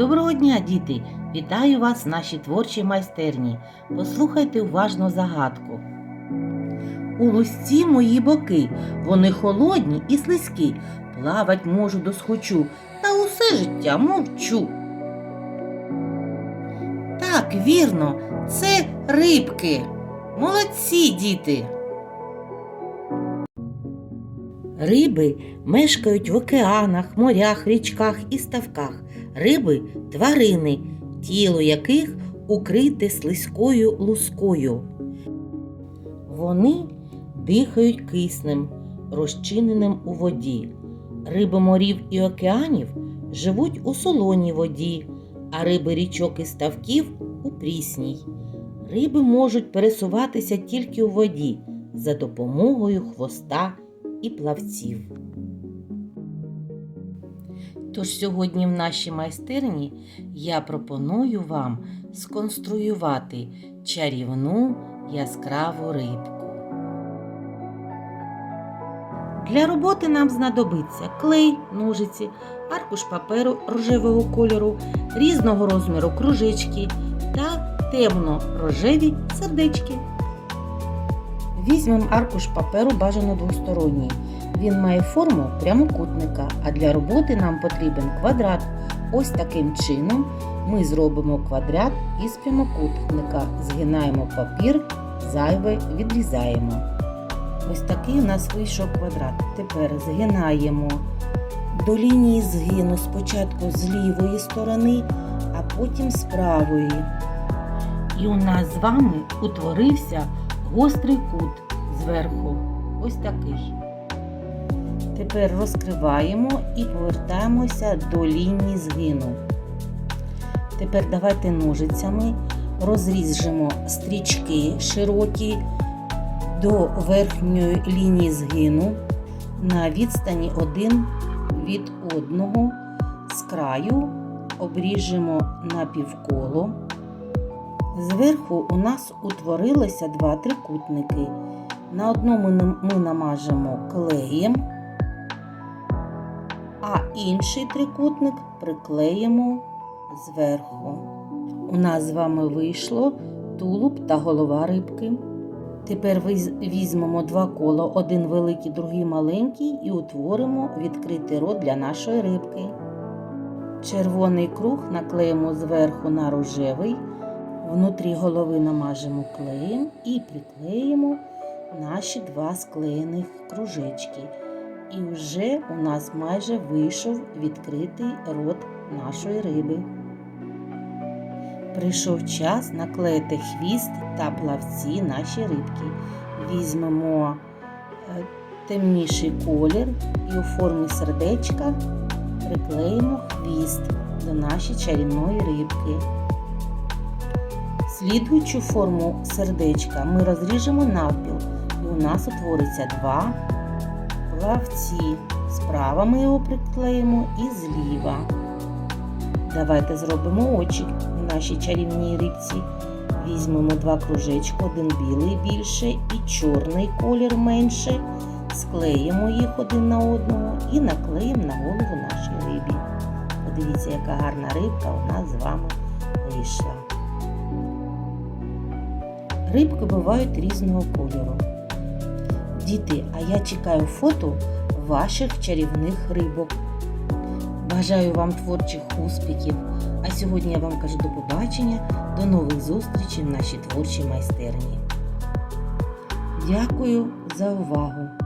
Доброго дня, діти! Вітаю вас в нашій творчій майстерні. Послухайте уважно загадку. У лусці мої боки, вони холодні і слизькі. Плавать можу досхочу, та усе життя мовчу. Так, вірно, це рибки. Молодці, діти. Риби мешкають в океанах, морях, річках і ставках. Риби тварини, тіло яких укрите слизькою лускою. Вони дихають киснем, розчиненим у воді. Риби морів і океанів живуть у солоній воді, а риби річок і ставків у прісній. Риби можуть пересуватися тільки у воді за допомогою хвоста і плавців. Тож сьогодні в нашій майстерні я пропоную вам сконструювати чарівну яскраву рибку. Для роботи нам знадобиться клей, ножиці, аркуш паперу рожевого кольору, різного розміру кружечки та темно-рожеві сердечки. Візьмемо аркуш паперу бажано двосторонній. Він має форму прямокутника, а для роботи нам потрібен квадрат. Ось таким чином ми зробимо квадрат із прямокутника, згинаємо папір, зайве відрізаємо. Ось такий у нас вийшов квадрат. Тепер згинаємо до лінії згину спочатку з лівої сторони, а потім з правої. І у нас з вами утворився гострий кут зверху. Ось такий. Тепер розкриваємо і повертаємося до лінії згину. Тепер давайте ножицями розріжемо стрічки широкі до верхньої лінії згину на відстані один від одного з краю обріжемо на півколо. Зверху у нас утворилося два трикутники. На одному ми намажемо клеєм, а інший трикутник приклеїмо зверху. У нас з вами вийшло тулуб та голова рибки. Тепер візьмемо два кола, один великий, другий маленький, і утворимо відкритий рот для нашої рибки. Червоний круг наклеїмо зверху на рожевий. Внутрі голови намажемо клеєм і приклеїмо наші два склеєних кружечки. І вже у нас майже вийшов відкритий рот нашої риби. Прийшов час наклеїти хвіст та плавці наші рибки. Візьмемо е, темніший колір і у формі сердечка приклеїмо хвіст до нашої чарівної рибки. Слідуючу форму сердечка ми розріжемо навпіл, і у нас утвориться два плавці. Справа ми його приклеїмо і зліва. Давайте зробимо очі в нашій чарівній рибці. Візьмемо два кружечки, один білий більше і чорний колір менше. Склеїмо їх один на одного і наклеїмо на голову нашій рибі. Подивіться, яка гарна рибка у нас з вами вийшла. Рибки бувають різного кольору. Діти, а я чекаю фото ваших чарівних рибок. Бажаю вам творчих успіхів. А сьогодні я вам кажу до побачення, до нових зустрічей в нашій творчій майстерні. Дякую за увагу!